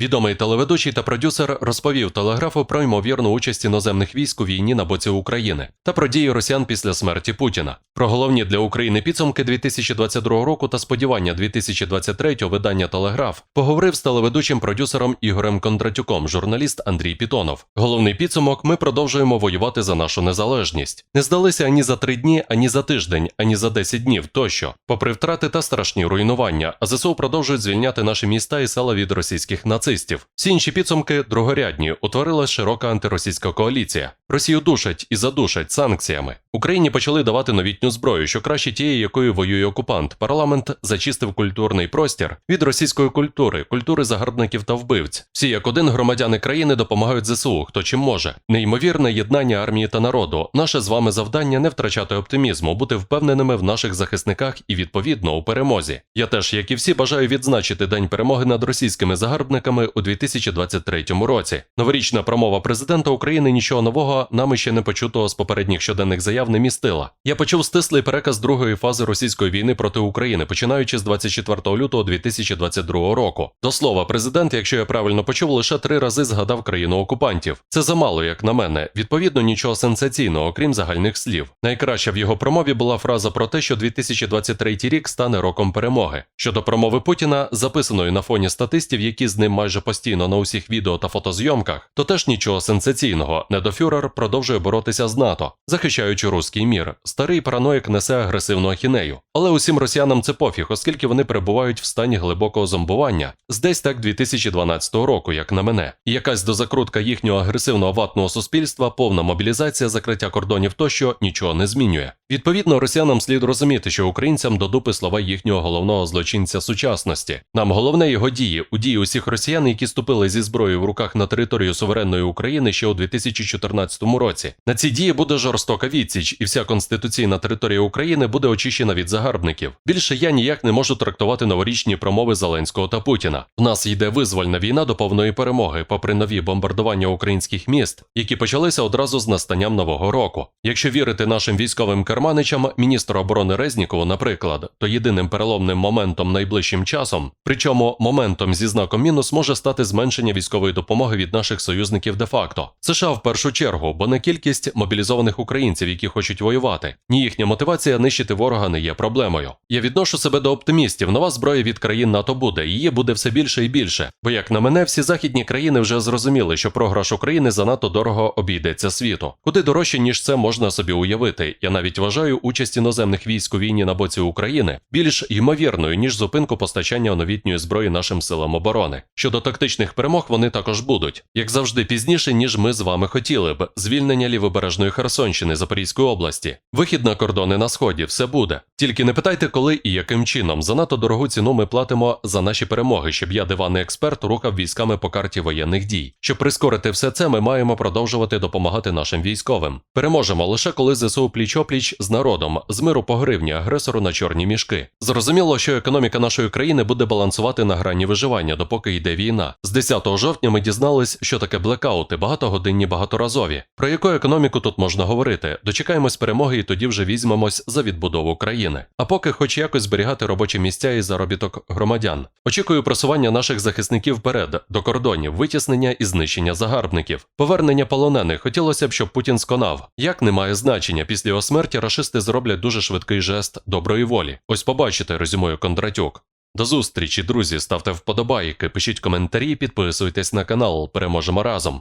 Відомий телеведучий та продюсер розповів телеграфу про ймовірну участь іноземних військ у війні на боці України та про дії росіян після смерті Путіна. Про головні для України підсумки 2022 року та сподівання 2023 видання Телеграф поговорив з телеведучим продюсером Ігорем Кондратюком, журналіст Андрій Пітонов. Головний підсумок: ми продовжуємо воювати за нашу незалежність. Не здалися ані за три дні, ані за тиждень, ані за 10 днів тощо. Попри втрати та страшні руйнування, а ЗСУ продовжують звільняти наші міста і села від російських нацистів. Всі інші підсумки другорядні. Утворилась широка антиросійська коаліція. Росію душать і задушать санкціями. Україні почали давати новітню зброю, що краще тієї, якою воює окупант. Парламент зачистив культурний простір від російської культури, культури загарбників та вбивць. Всі як один громадяни країни допомагають ЗСУ, хто чим може. Неймовірне єднання армії та народу. Наше з вами завдання не втрачати оптимізму, бути впевненими в наших захисниках і відповідно у перемозі. Я теж, як і всі, бажаю відзначити День перемоги над російськими загарбниками у 2023 році. Новорічна промова президента України нічого нового нами ще не почутого з попередніх щоденних заяв не містила. Я почув стислий переказ другої фази російської війни проти України, починаючи з 24 лютого 2022 року. До слова, президент, якщо я правильно почув, лише три рази згадав країну окупантів. Це замало, як на мене. Відповідно, нічого сенсаційного, окрім загальних слів. Найкраща в його промові була фраза про те, що 2023 рік стане роком перемоги. Щодо промови Путіна, записаної на фоні статистів, які з ним майже постійно на усіх відео та фотозйомках, то теж нічого сенсаційного. Недофюрер продовжує боротися з НАТО, захищаючи руський мір. Старий параноїк несе агресивну ахінею. Але усім росіянам це пофіг, оскільки вони перебувають в стані глибокого зомбування з десь так 2012 року, як на мене. І якась дозакрутка їхнього агресивного ватного суспільства, повна мобілізація, закриття кордонів тощо нічого не змінює. Відповідно, росіянам слід розуміти, що українцям до дупи слова їхнього головного злочинця сучасності. Нам головне його дії у дії усіх росіян, які ступили зі зброєю в руках на територію суверенної України ще у 2014 році. На ці дії буде жорстока відсіч, і вся конституційна територія України буде очищена від загарбників. Більше я ніяк не можу трактувати новорічні промови Зеленського та Путіна. В нас йде визвольна війна до повної перемоги, попри нові бомбардування українських міст, які почалися одразу з настанням нового року. Якщо вірити нашим військовим керманичам, міністру оборони Резнікову, наприклад, то єдиним переломним моментом найближчим часом, причому моментом зі знаком мінус може стати зменшення військової допомоги від наших союзників де-факто. США в першу чергу, бо не кількість мобілізованих українців, які хочуть воювати, ні їхня мотивація нищити ворога не є проблемою. Я відношу себе до оптимістів. Нова зброя від країн НАТО буде, її буде все більше і більше. Бо як на мене, всі західні країни вже зрозуміли, що програш України занадто дорого обійдеться світу. Куди дорожче, ніж це можна собі уявити. Я навіть вважаю участь іноземних військ у війні на боці України більш ймовірною, ніж зупинку постачання новітньої зброї нашим силам оборони. Щодо тактичних перемог, вони також будуть, як завжди, пізніше, ніж ми з вами хотіли б. Звільнення лівобережної Херсонщини Запорізької області, вихід на кордони на сході, все буде. Тільки не питайте, коли і яким чином. Занадто дорогу ціну ми платимо за наші перемоги, щоб я, диванний експерт, рухав військами по карті воєнних дій. Щоб прискорити все це, ми маємо продовжувати допомагати нашим військовим. Переможемо лише коли ЗСУ пліч-опліч з народом, з миру по гривні, агресору на чорні мішки. Зрозуміло, що економіка нашої країни буде балансувати на грані виживання, допоки йде війна. З 10 жовтня ми дізнались, що таке блекаути, багатогодинні багаторазові. Про яку економіку тут можна говорити? Дочекаємось перемоги і тоді вже візьмемось за відбудову країни. А поки хоч якось зберігати робочі місця і заробіток громадян. Очікую просування наших захисників вперед, до кордонів, витіснення і знищення загарбників. Повернення полонених хотілося б, щоб Путін сконав. Як не має значення, після його смерті рашисти зроблять дуже швидкий жест доброї волі. Ось побачите, резюмує Кондратюк. До зустрічі, друзі, ставте вподобайки, пишіть коментарі, підписуйтесь на канал. Переможемо разом.